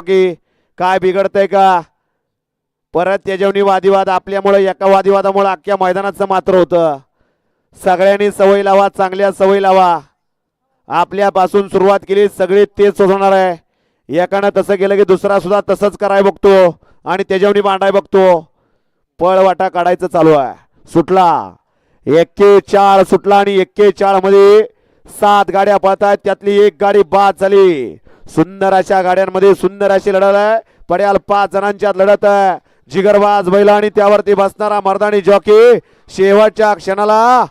की काय बिघडतंय का? परत त्याच्यावनी वादिवाद आपल्यामुळे एका वादिवादामुळे अख्ख्या मैदानाचं मात्र होतं. सगळ्यांनी सवय लावा चांगल्या सवय लावा. आपल्यापासून सुरुवात केली सगळी तेच होणार आहे. एकानं तसं केलं की दुसरा सुद्धा तसंच कराय बघतो आणि त्याच्यावनी मांडाय बघतो. पळवाटा काढायचं चालू आहे. सुटला. एक्के चार सुटला आणि एक्के चारमध्ये सात गाड्या पळतायत त्यातली एक गाडी बाद झाली. सुंदर अशा गाड्यांमध्ये सुंदर अशी लढत आहे. पड्याल पाच जणांच्या लढत आहे. जिगरबाज बैल आणि त्यावरती बसणारा मर्दानी जॉकी शेवटच्या क्षणाला.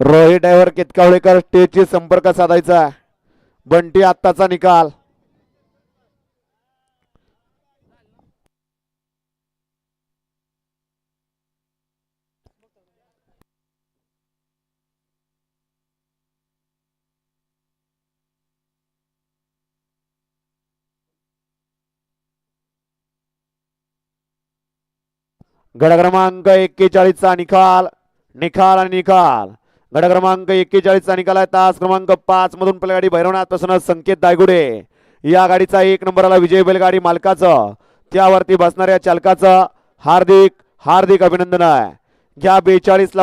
रोहित डायव्हर केतकावळेकर स्टेजशी संपर्क साधायचा बंटी आत्ताचा निकाल. गड क्रमांक एक्केचाळीसचा निकाल निकाल आणि निकाल. गड क्रमांक एक्केचाळीसचा निकाल आहे. तास क्रमांक पाच मधून पलगाडी भैरवनाथ प्रसन्न संकेत दायगुडे. या गाडीचा एक नंबरला विजय बैलगाडी मालकाचं. त्यावरती बसणाऱ्या चालकाचं हार्दिक हार्दिक अभिनंदन आहे. घ्या बेचाळीस ला